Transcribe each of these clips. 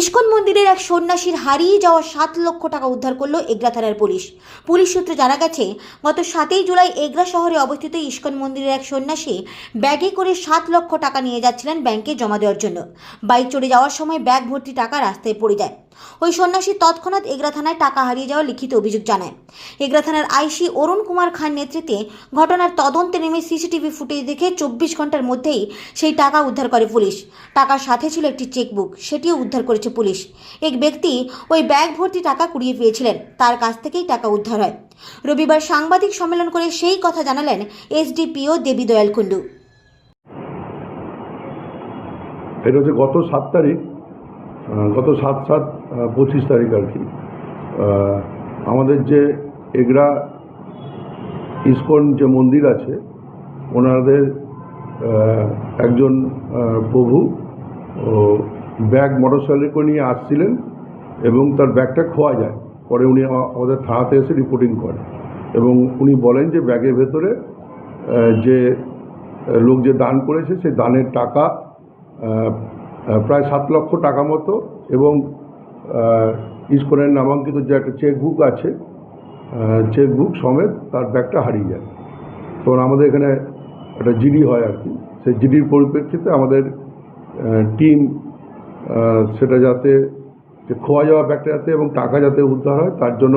ISKCON মন্দিরের এক সন্ন্যাসীর হারিয়ে যাওয়া সাত লক্ষ টাকা উদ্ধার করল এগ্রা থানার পুলিশ। পুলিশ সূত্রে জানা গেছে, গত সাতই জুলাই এগ্রা শহরে অবস্থিত ইস্কন মন্দিরের এক সন্ন্যাসী ব্যাগে করে সাত লক্ষ টাকা নিয়ে যাচ্ছিলেন ব্যাংকে জমা দেওয়ার জন্য। বাইক চড়ে যাওয়ার সময় ব্যাগ ভর্তি টাকা রাস্তায় পড়ে যায়। ওই সন্ন্যাসী তৎক্ষণাৎ এগরা থানায় টাকা হারিয়ে যাওয়া লিখিত অভিযোগ জানায়। এগরা থানার আইসি অরুণ কুমার খান নেতৃত্বে ঘটনার তদন্তে নেমে সিসিটিভি ফুটেজ দেখে চব্বিশ ঘণ্টার মধ্যেই সেই টাকা উদ্ধার করে পুলিশ। টাকার সাথে ছিল একটি চেকবুক, সেটিও উদ্ধার করেছে পুলিশ। এক ব্যক্তি ওই ব্যাগ ভর্তি টাকা কুড়িয়ে পেয়েছিলেন, তার কাছ থেকেই টাকা উদ্ধার হয়। রবিবার সাংবাদিক সম্মেলন করে সেই কথা জানালেন এসডিপিও দেবী দয়াল কুণ্ডু। এটা হচ্ছে গত সাত তারিখ গত সাত সাত পঁচিশ তারিখ আর কি আমাদের যে এগরা ইস্কন যে মন্দির আছে, ওনাদের একজন প্রভু ব্যাগ মোটরসাইকেল নিয়ে আসছিলেন এবং তার ব্যাগটা খোয়া যায়। পরে উনি আমাদের থানাতে এসে রিপোর্টিং করেন এবং উনি বলেন যে ব্যাগের ভেতরে যে লোক যে দান করেছে সেই দানের টাকা প্রায় সাত লক্ষ টাকা মতো এবং ইস্কনের নামাঙ্কিত যে একটা চেকবুক আছে চেকবুক সমেত তার ব্যাগটা হারিয়ে যায়। তখন আমাদের এখানে একটা জিডি হয় আর কি। সেই জিডির পরিপ্রেক্ষিতে আমাদের টিম সেটা যাতে, যে খোয়া যাওয়া ব্যাগটা যাতে এবং টাকা যাতে উদ্ধার হয়, তার জন্য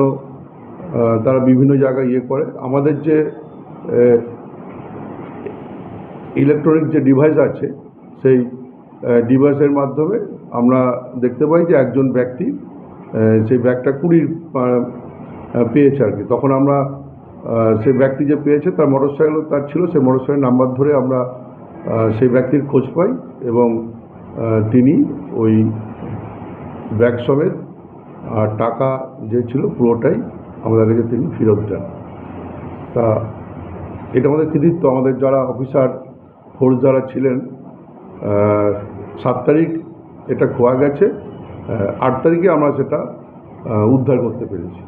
তারা বিভিন্ন জায়গায় ইয়ে করে। আমাদের যে ইলেকট্রনিক যে ডিভাইস আছে, সেই ডিভাইসের মাধ্যমে আমরা দেখতে পাই যে একজন ব্যক্তি সেই ব্যাগটা কুড়ির পেয়েছে আর কি। তখন আমরা সেই ব্যক্তি যে পেয়েছে তার মোটরসাইকেল তার ছিল, সেই মোটরসাইকেল নাম্বার ধরে আমরা সেই ব্যক্তির খোঁজ পাই এবং তিনি ওই ব্যাগ সমেত, আর টাকা যে ছিল পুরোটাই আমাদের কাছে তিনি ফেরত দেন। তা এটা আমাদের কৃতিত্ব। আমাদের যারা অফিসার ফোর্স যারা ছিলেন সাত তারিখ এটা খোয়া গেছে আট তারিখে আমরা সেটা উদ্ধার করতে পেরেছি।